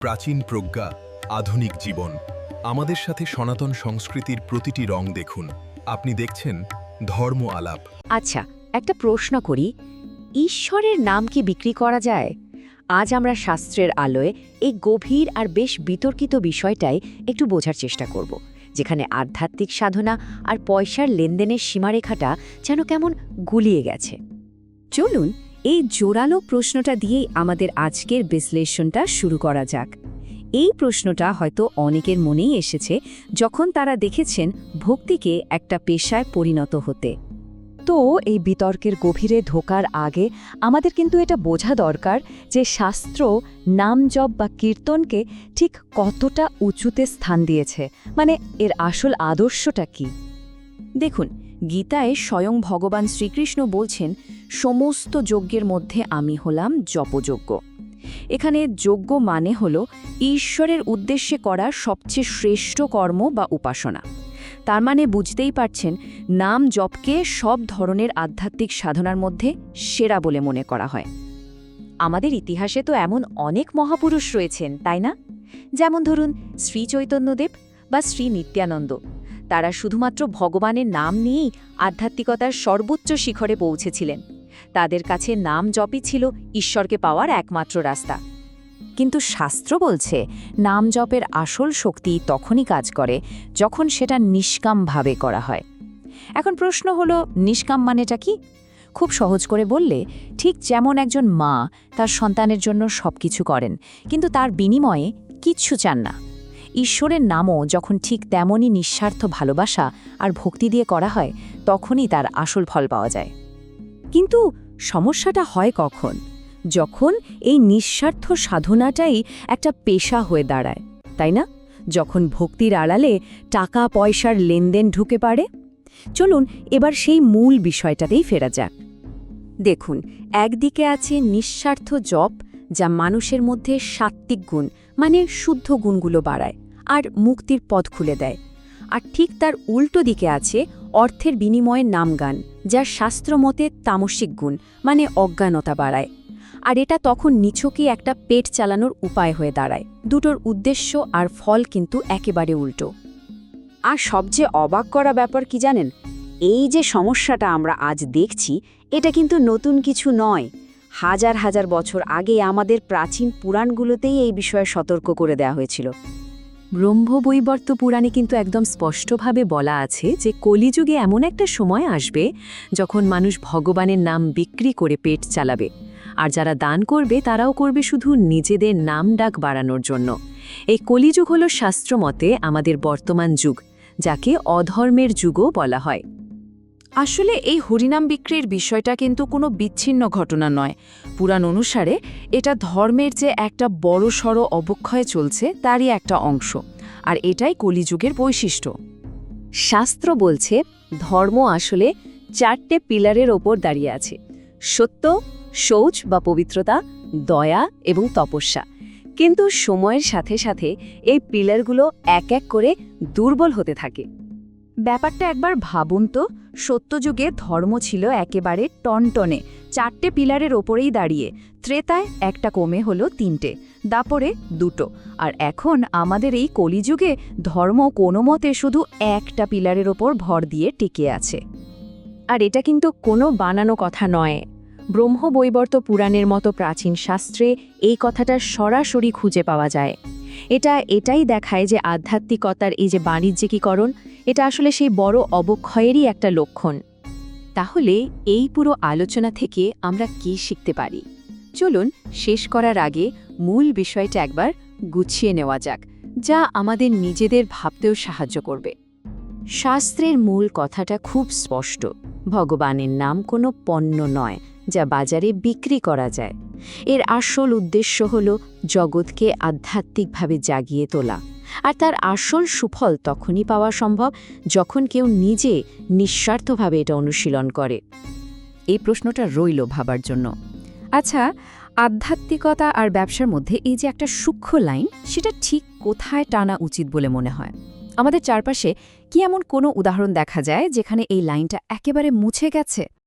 প্রাচীন প্রজ্ঞা, আধুনিক জীবন। আমাদের সাথে সনাতন সংস্কৃতির প্রতিটি রং দেখুন। আপনি দেখছেন ধর্ম আলাপ। আচ্ছা একটা প্রশ্ন করি। ঈশ্বরের নাম কি বিক্রি করা যায়? আজ আমরা শাস্ত্রের আলোয় এই গভীর আর বেশ বিতর্কিত বিষয়টাই একটু বোঝার চেষ্টা করব, যেখানে আধ্যাত্মিক সাধনা আর পয়সার লেনদেনের সীমারেখাটা যেন কেমন গুলিয়ে গেছে। চলুন এই জোরালো প্রশ্নটা দিয়েই আমাদের আজকের বিশ্লেষণটা শুরু করা যাক। এই প্রশ্নটা হয়তো অনেকের মনেই এসেছে যখন তারা দেখেছেন ভক্তিকে একটা পেশায় পরিণত হতে। তো এই বিতর্কের গভীরে ঢোকার আগে আমাদের কিন্তু এটা বোঝা দরকার যে শাস্ত্র নাম জপ বা কীর্তনকে ঠিক কতটা উঁচুতে স্থান দিয়েছে মানে এর আসল আদর্শটা কি। দেখুন গীতায় স্বয়ং ভগবান শ্রীকৃষ্ণ বলছেন, সমস্ত যজ্ঞের মধ্যে আমি হলাম জপযজ্ঞ। এখানে যজ্ঞ মানে হল ঈশ্বরের উদ্দেশ্যে করা সবচেয়ে শ্রেষ্ঠ কর্ম বা উপাসনা। তার মানে বুঝতেই পারছেন, নাম জপকে সব ধরনের আধ্যাত্মিক সাধনার মধ্যে সেরা বলে মনে করা হয়। আমাদের ইতিহাসে তো এমন অনেক মহাপুরুষ রয়েছেন, তাই না? যেমন ধরুন শ্রী চৈতন্যদেব বা শ্রী নিত্যানন্দ। তারা শুধুমাত্র ভগবানের নাম নিয়েই আধ্যাত্মিকতার সর্বোচ্চ শিখরে পৌঁছেছিলেন। তাদের কাছে নাম জপই ছিল ঈশ্বরকে পাওয়ার একমাত্র রাস্তা। কিন্তু শাস্ত্র বলছে, নাম জপের আসল শক্তি তখনই কাজ করে যখন সেটা নিষ্কামভাবে করা হয়। এখন প্রশ্ন হলো, নিষ্কাম মানেটা কি? খুব সহজ করে বললে, ঠিক যেমন একজন মা তার সন্তানের জন্য সবকিছু করেন, কিন্তু তার বিনিময়ে কিচ্ছু চান না। ঈশ্বরের নামও যখন ঠিক তেমনই নিঃস্বার্থ ভালোবাসা আর ভক্তি দিয়ে করা হয়, তখনই তার আসল ফল পাওয়া যায়। কিন্তু সমস্যাটা হয় কখন? যখন এই নিঃস্বার্থ সাধনাটাই একটা পেশা হয়ে দাঁড়ায়, তাই না? যখন ভক্তির আড়ালে টাকা পয়সার লেনদেন ঢুকে পারে চলুন এবার সেই মূল বিষয়টাতেই ফেরা যাক। দেখুন, একদিকে আছে নিঃস্বার্থ জপ, যা মানুষের মধ্যে সাত্ত্বিক গুণ মানে শুদ্ধ গুণগুলো বাড়ায়। আর মুক্তির পথ খুলে দেয়। আর ঠিক তার উল্টো দিকে আছে অর্থের বিনিময়ে নামগান যা শাস্ত্রমতে তামসিক গুণ মানে অজ্ঞানতা বাড়ায়। আর এটা তখন নিছকই একটা পেট চালানোর উপায় হয়ে দাঁড়ায়। দুটোর উদ্দেশ্য আর ফল কিন্তু একেবারে উল্টো। আর সবচেয়ে অবাক করা ব্যাপার কি জানেন? এই যে সমস্যাটা আমরা আজ দেখছি, এটা কিন্তু নতুন কিছু নয়। হাজার হাজার বছর আগে আমাদের প্রাচীন পুরাণগুলোতেই এই বিষয়ে সতর্ক করে দেওয়া হয়েছিল। ব্রহ্মবৈবর্ত পুরাণে কিন্তু একদম স্পষ্টভাবে বলা আছে যে কলিযুগে এমন একটা সময় আসবে যখন মানুষ ভগবানের নাম বিক্রি করে পেট চালাবে। আর যারা দান করবে, তারাও করবে শুধু নিজেদের নাম ডাক বাড়ানোর জন্য। এই কলিযুগ হল শাস্ত্রমতে আমাদের বর্তমান যুগ, যাকে অধর্মের যুগও বলা হয়। আসলে এই হরিনাম বিক্রির বিষয়টা কিন্তু কোনো বিচ্ছিন্ন ঘটনা নয়। পুরাণ অনুসারে এটা ধর্মের যে একটা বড়সড় অবক্ষয় চলছে, তারই একটা অংশ। আর এটাই কলিযুগের বৈশিষ্ট্য। শাস্ত্র বলছে, ধর্ম আসলে চারটে পিলারের ওপর দাঁড়িয়ে আছে। সত্য, শৌচ বা পবিত্রতা, দয়া এবং তপস্যা। কিন্তু সময়ের সাথে সাথে এই পিলারগুলো এক এক করে দুর্বল হতে থাকে। ব্যাপারটা একবার ভাবুন তো সত্যযুগে ধর্ম ছিল একেবারে টনটনে, চারটে পিলারের ওপরেই দাঁড়িয়ে। ত্রেতায় একটা কমে হলো তিনটে, দাপরে দুটো। আর এখন আমাদের এই কলিযুগে ধর্ম কোনো মতে শুধু একটা পিলারের ওপর ভর দিয়ে টিকে আছে। আর এটা কিন্তু কোনো বানানো কথা নয়। ব্রহ্মবৈবর্ত পুরাণের মতো প্রাচীন শাস্ত্রে এই কথাটা সরাসরি খুঁজে পাওয়া যায়। এটা এটাই দেখায় যে আধ্যাত্মিকতার এই যে বাণিজ্যিকীকরণ এটা আসলে সেই বড় অবক্ষয়েরই একটা লক্ষণ। তাহলে এই পুরো আলোচনা থেকে আমরা কি শিখতে পারি? চলুন শেষ করার আগে মূল বিষয়টা একবার গুছিয়ে নেওয়া যাক, যা আমাদের নিজেদের ভাবতেও সাহায্য করবে। শাস্ত্রের মূল কথাটা খুব স্পষ্ট, ভগবানের নাম কোনো পণ্য নয়, যা বাজারে বিক্রি করা যায়। এর আসল উদ্দেশ্য হল জগৎকে আধ্যাত্মিকভাবে জাগিয়ে তোলা। আর তার আসল সুফল তখনই পাওয়া সম্ভব যখন কেউ নিজে নিঃস্বার্থভাবে এটা অনুশীলন করে। এই প্রশ্নটা রইল ভাবার জন্য। আচ্ছা আধ্যাত্মিকতা আর ব্যবসার মধ্যে এই যে একটা সূক্ষ্ম লাইন, সেটা ঠিক কোথায় টানা উচিত বলে মনে হয়? আমাদের চারপাশে কি এমন কোনো উদাহরণ দেখা যায় যেখানে এই লাইনটা একেবারে মুছে গেছে?